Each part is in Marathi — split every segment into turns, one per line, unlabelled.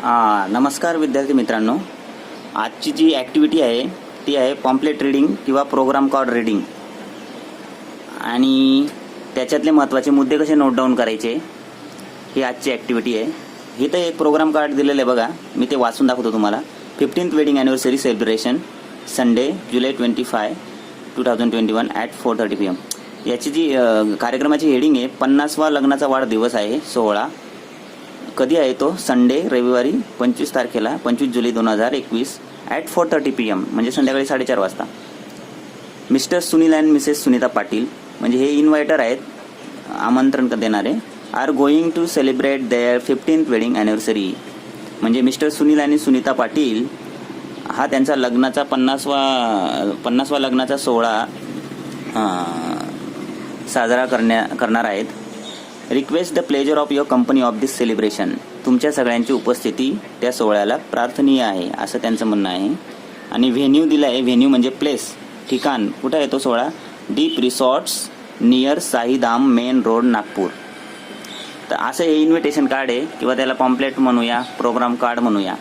हां नमस्कार विद्यार्थी मित्रांनो. आजची जी ॲक्टिव्हिटी आहे ती आहे पॉम्पलेट रीडिंग किंवा प्रोग्राम कार्ड रीडिंग आणि त्याच्यातले महत्त्वाचे मुद्दे कसे नोट डाऊन करायचे ही आजची ॲक्टिव्हिटी आहे. इथं एक प्रोग्राम कार्ड दिलेलं आहे बघा. मी ते वाचून दाखवतो तुम्हाला. Fifteenth wedding anniversary celebration Sunday July twenty five two thousand twenty one at four thirty P M याची जी कार्यक्रमाची हेडिंग आहे पन्नासवा लग्नाचा वाढदिवस आहे सोहळा. कधी आहे तो? संडे रविवारी पंचवीस तारखेला पंचवीस जुलै दोन हजार एकवीस at four thirty P M म्हणजे संध्याकाळी साडेचार वाजता. Mr Sunil and Mrs Sunita Patil म्हणजे हे इन्व्हायटर आहेत आमंत्रण देणारे are going to celebrate their fifteenth wedding anniversary म्हणजे मिस्टर सुनील आणि सुनीता पाटील हा त्यांचा लग्नाचा पन्नासवा पन्नासवा लग्नाचा सोहळा साजरा करण्या करणार आहेत. Request the pleasure of your company of this celebration तुमच्या सगळ्यांची उपस्थिती त्या सोहळ्याला प्रार्थनीय आहे असं त्यांचं म्हणणं आहे. आणि व्हेन्यू दिलं आहे व्हेन्यू म्हणजे प्लेस ठिकाण. कुठं आहे तो सोहळा? Deep resorts near Saidham main road Nagpur. तर असं हे इन्व्हिटेशन कार्ड आहे किंवा त्याला पॉम्पलेट म्हणूया प्रोग्राम कार्ड म्हणूया.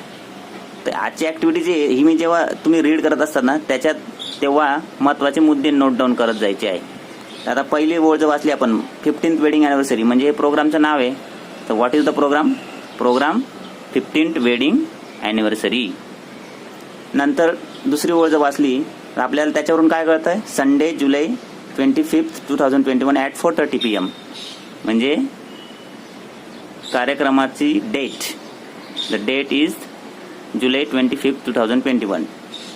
तर आजची ॲक्टिव्हिटी जी ही मी जेव्हा तुम्ही रीड करत असताना त्याच्यात तेव्हा महत्त्वाचे मुद्दे नोट डाऊन करत जायचे आहे. आता पहिली ओळ जर वाचली आपण फिफ्टीन्थ वेडिंग ॲनिव्हर्सरी म्हणजे हे प्रोग्रामचं नाव आहे. तर what is the programme programme fifteenth wedding anniversary नंतर दुसरी ओळ जर वाचली तर आपल्याला त्याच्यावरून काय कळतं आहे Sunday July twenty fifth two thousand twenty one at four thirty P M म्हणजे कार्यक्रमाची date the date is July twenty fifth two thousand twenty one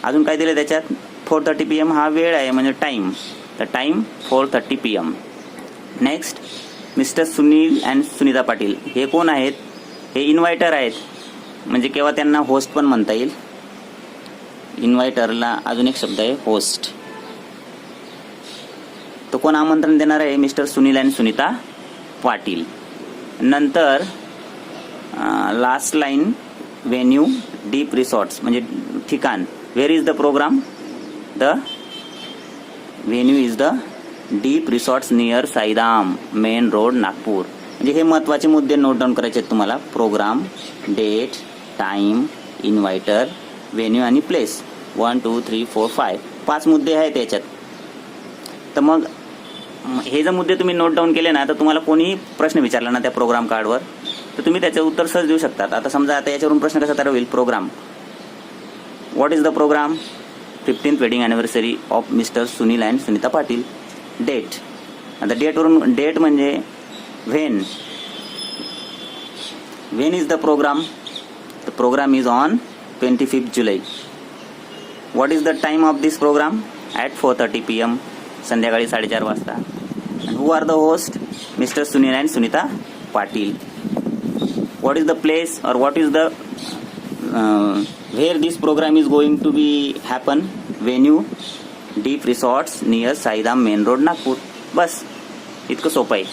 अजून काय दिलं त्याच्यात? फोर थर्टी पी एम हा वेळ आहे म्हणजे time The time four thirty P M next Mr Sunil and Sunita Patil हे कोण आहेत? हे इन्व्हायटर आहेत. म्हणजे केव्हा त्यांना होस्ट पण म्हणता येईल. इन्व्हायटरला अजून एक शब्द आहे होस्ट तो कोण आमंत्रण देणार आहे? मिस्टर सुनील अँड सुनीता पाटील नंतर last line venue Deep resorts म्हणजे ठिकाण. Where is the programme the venue is the Deep resorts near Saidham main road Nagpur म्हणजे हे महत्त्वाचे मुद्दे नोट डाऊन करायचे आहेत तुम्हाला. Programme date time inviter venue आणि place one two three four five पाच मुद्दे आहेत याच्यात. तर मग हे जर मुद्दे तुम्ही नोट डाऊन केले ना तर तुम्हाला कोणीही प्रश्न विचारला ना त्या प्रोग्राम कार्डवर तर तुम्ही त्याचं उत्तर सहज देऊ शकतात. आता समजा आता याच्यावरून प्रश्न कसा तयार होईल programme what is the programme fifteenth wedding anniversary of Mr Sunil and Sunita Patil date आता डेटवरून डेट म्हणजे when when is the programme the programme is on twenty fifth July what is the time of this programme at four thirty P M संध्याकाळी साडेचार वाजता. Who are the host Mr Sunil and Sunita Patil what is the place or what is the where this programme is going to be happen venue Deep resorts near Saidham main road Nagpur बस इतकं सोपं आहे.